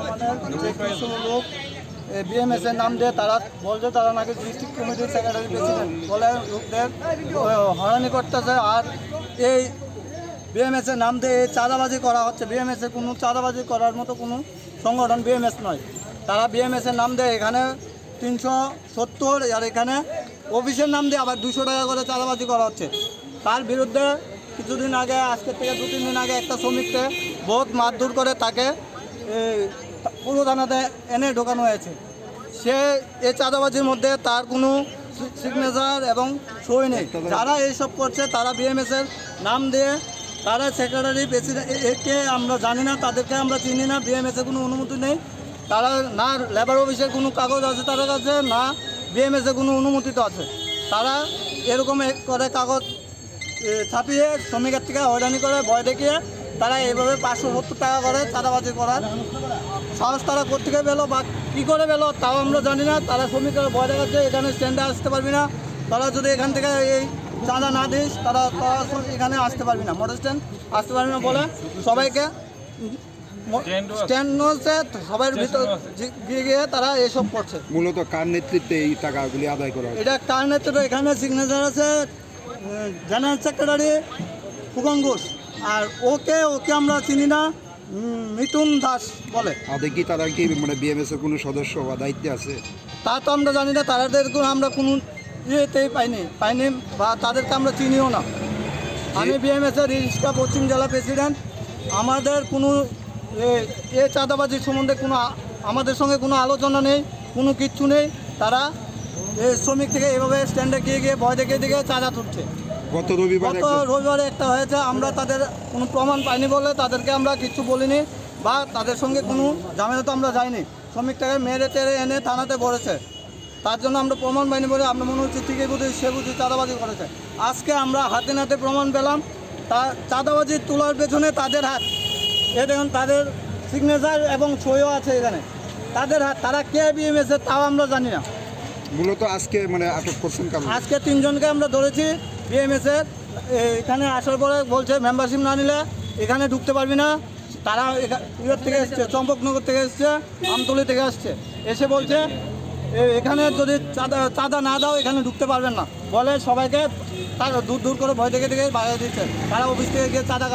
আমাদের যে কিছু লোক নাম দিয়ে তারা বলছে, তারা নাকি ডিস্ট্রিক্ট কমিটির সেক্রেটারি প্রেসিডেন্ট বলে লোকদের হয়রানি করতেছে। আর এই বিএমএস এর নাম দিয়ে চাঁদাবাজি করা হচ্ছে। বিএমএস এর কোনো চাঁদাবাজি করার মতো কোনো সংগঠন বিএমএস নয়। তারা বিএমএস এর নাম দিয়ে এখানে তিনশো সত্তর, আর এখানে অফিসের নাম দিয়ে আবার দুশো টাকা করে চাঁদাবাজি করা হচ্ছে। তার বিরুদ্ধে কিছুদিন আগে, আজকের থেকে দু তিন দিন আগে একটা শ্রমিককে বহুত মারধর করে তাকে এই, পুরো থানাতে এনে ঢোকানো হয়েছে। সে এই চাঁদাবাজির মধ্যে তার কোনো সিগনেচার এবং সই নেই। যারা এইসব করছে তারা বিএমএস এর নাম দিয়ে তারা সেক্রেটারি প্রেসিডেন্ট একে আমরা জানি না তাদেরকে আমরা চিনি না বিএমএস এর কোনো অনুমতি নেই। তারা না লেবার অফিসের কোনো কাগজ আছে তাদের কাছে না বিএমএস এর কোনো অনুমতি তো আছে। তারা এরকম করে কাগজ ছাপিয়ে শ্রমিকের থেকে হয়রানি করে ভয় দেখিয়ে তারা এইভাবে পাঁচশো সত্তর টাকা করে চাঁদাবাজি করার সাহস তারা কোথেকে পেল বা কী করে পেল তাও আমরা জানি না। তারা শ্রমিকরা ভয় দেখাচ্ছে এখানে স্ট্যান্ডে আসতে পারবি না। তারা যদি এখান থেকে এই চাঁদা না দিস তারা তারা এখানে আসতে পারবি না। মোটর স্ট্যান্ড আসতে পারবি না বলে সবাইকে স্ট্যান্ড ভিতর গিয়ে গিয়ে তারা এসব করছে। মূলত কার নেতৃত্বে এই টাকাগুলি আদায় করা এটা কার নেতৃত্বে? এখানে সিগনেচার আছে জেনারেল সেক্রেটারি ফুকন ঘোষ। আর ওকে ওকে আমরা চিনি না মিঠুন দাস বলে। আদে কি তারা কি মানে বিএমএস এর কোনো সদস্য বা দায়িত্বে আছে? তা তো আমরা জানি না তাদের আমরা কোনো ইয়েতেই পাইনি পাইনি বা তাদেরকে আমরা চিনিও না। আমি বিএমএস এর রিস্কা পশ্চিম জেলা প্রেসিডেন্ট। আমাদের কোনো এ- চাঁদাবাজির সম্বন্ধে কোনো আমাদের সঙ্গে কোনো আলোচনা নেই কোনো কিচ্ছু নেই। তারা এ শ্রমিক থেকে এভাবে স্ট্যান্ডে গিয়ে গিয়ে ভয় দেখে দেখে চাঁদা তুলছে। গত রবিবার গত রবিবারে একটা হয়েছে আমরা তাদের কোনো প্রমাণ পাইনি বলে তাদেরকে আমরা কিছু বলিনি বা তাদের সঙ্গে কোনো ঝামেলা তো আমরা যাইনি। শ্রমিকটাকে মেরে টেরে এনে থানাতে ভরেছে। তার জন্য আমরা প্রমাণ পাইনি বলে আমরা মনে হচ্ছে ঠিকই বুঝি সে বুঝি চাঁদাবাজি করেছে। আজকে আমরা হাতে নাতে প্রমাণ পেলাম তা চাঁদাবাজি তোলার পেছনে তাদের হাত। এ দেখুন তাদের সিগনেচার এবং সইও আছে এখানে। তাদের হাত তারা কে বিএমএসের তাও আমরা জানি না। মূলত আজকে মানে আটক করছেন আজকে তিনজনকে আমরা ধরেছি বিএমএস এর এখানে আসার পরে বলছে মেম্বারশিপ না নিলে এখানে ঢুকতে পারবি না। তারা ইয়ের থেকে এসছে, চম্পকনগর থেকে এসছে, আমতলি থেকে আসছে। এসে বলছে এখানে যদি চাঁদা চাঁদা না দাও, এখানে ঢুকতে পারবেন না। বলে সবাইকে তারা দূর দূর করে ভয় থেকে থেকে বাইরে দিচ্ছে। তারা অফিস থেকে গিয়ে চাঁদা